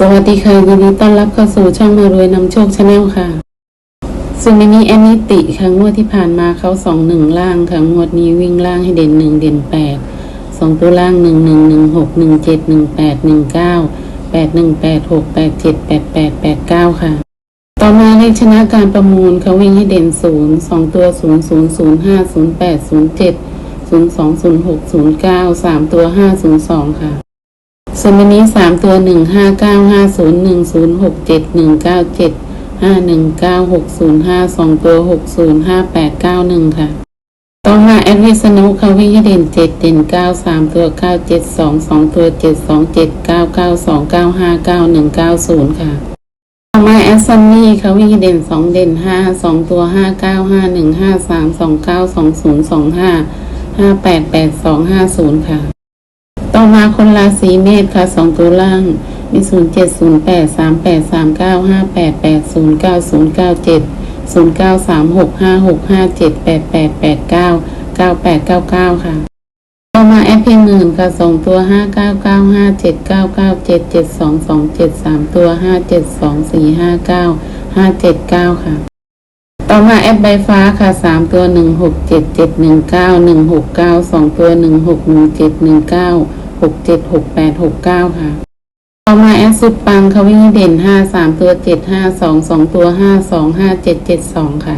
สวัสดีค่ะยินดีต้อนรับเข้าสู่ช่องมารวยนำโชคชาแนลค่ะส่วนในนี้แอนนิติค่ะงวดที่ผ่านมาเขาสองหนึ่งล่างค่ะงวดนี้วิ่งล่างให้เด่นหนึ่งเด่นแปดสองตัวล่างหนึ่งหนึ่งหนึ่งหกหนึ่งเจ็ดหนึ่งแปดหนึ่งเก้าแปดหนึ่งแปดหกแปดเจ็ดแปดแปดแปดเก้าค่ะ ต่อมาเลขชนะการประมูลเขาวิ่งให้เด่นศูนย์สองตัวศูนย์ศูนย์ศูนย์ห้าศูนย์แปดศูนย์เจ็ดศูนย์สองศูนย์หกศูนย์เก้าสามตัวห้าศูนย์สองค่ะ ส่วนวันนี้สามตัวหนึ่งห้าเก้าห้าศูนย์หนึ่งศูนย์หกเจ็ดหนึ่งเก้าเจ็ดห้าหนึ่งเก้าหกศูนย์ห้าสองตัวหกศูนย์ห้าแปดเก้าหนึ่งค่ะ ต่อมาแอดวิสนุเขาวิ่งเด่นเจ็ดเด่นเก้าสามตัวเก้าเจ็ดสองสองตัวเจ็ดสองเจ็ดเก้าเก้าสองเก้าห้าเก้าหนึ่งเก้าศูนย์ค่ะต่อมาแอสซันนี่เขาวิ่งเด่นสองเด่นห้าสองตัวห้าเก้าห้าหนึ่งห้าสามสองเก้าสองศูนย์สองห้าห้าแปดแปดสองห้าศูนย์ค่ะ ต่อมาคนราศีเมษค่ะสองตัวล่างมีศูนย์เจ็ดศูนย์แปดสามแปดสามเก้าห้าแปดแปดศูนย์เก้าศูนย์เก้าเจ็ดศูนย์เก้าสามหกห้าหกห้าเจ็ดแปดแปดแปดเก้าเก้าแปดเก้าเก้าค่ะต่อมาแอปเพียงหมื่นค่ะสองตัวห้าเก้าเก้าห้าเจ็ดเก้าเก้าเจ็ดเจ็ดสองสองเจ็ดสามตัวห้าเจ็ดสองสี่ห้าเก้าห้าเจ็ดเก้าค่ะ ต่อมาแอปใบฟ้าค่ะสามตัวหนึ่งหกเจ็ดเจ็ดหนึ่งเก้าหนึ่งหกเก้าสองตัวหนึ่งหกหนึ่งเจ็ดหนึ่งเก้าหกเจ็ดหกแปดหกเก้าค่ะ ต่อมาแอปสุดปังเขาวิ่งเด่นห้าสามตัวเจ็ดห้าสองสองตัวห้าสองห้าเจ็ดเจ็ดสองค่ะ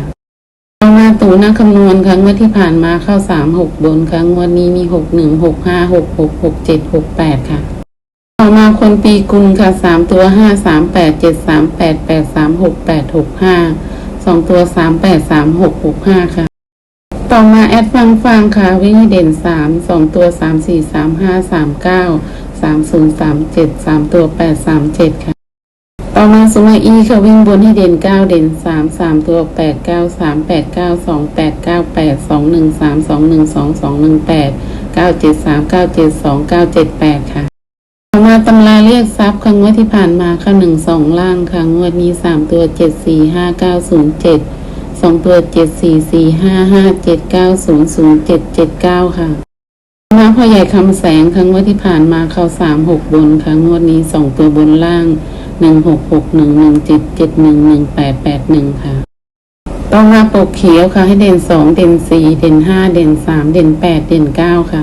ต่อมาตูนักคำนวณครั้งวันที่ผ่านมาเข้าสามหกบนครั้งวันนี้มีหกหนึ่งหกห้าหกหกหกเจ็ดหกแปดค่ะต่อมาคนปีกุลค่ะสามตัวห้าสามแปดเจ็ดสามแปดแปดสามหกแปดหกห้า องตัวสามแปดสามหกหกห้าค่ะ ต่อมาแอดฟังฟังค่ะ วิ่งเด่นสามสองตัวสามสี่สามห้าสามเก้าสามศูนย์สามเจ็ดสามตัวแปดสามเจ็ดค่ะ ต่อมาสุมาอีค่ะวิ่งบนให้เด่นเก้าเด่นสามสามตัวแปดเก้าสามแปดเก้าสองแปดเก้าแปดสองหนึ่งสามสองหนึ่งสองสองหนึ่งแปดเก้าเจ็ดสามเก้าเจ็ดสองเก้าเจ็ดแปดค่ะ ตำราเรียกทรัพย์ครั้งงวดที่ผ่านมาค่ะหนึ่งสองล่างค่ะงวดนี้สามตัวเจ็ดสี่ห้าเก้าศูนย์เจ็ดสองตัวเจ็ดสี่สี่ห้าห้าเจ็ดเก้าศูนย์ศูนย์เจ็ดเจ็ดเก้าค่ะมาพ่อใหญ่คำแสงครั้งวันที่ผ่านมาเข้าสามหกบนครั้งวดนี้สองตัวบนล่างหนึ่งหกหกหนึ่งหนึ่งเจ็ดเจ็ดหนึ่งหนึ่งแปดแปดหนึ่งค่ะต้องมาปกเขียวค่ะให้เด่นสองเด่นสี่เด่นห้าเด่นสามเด่นแปดเด่นเก้าค่ะ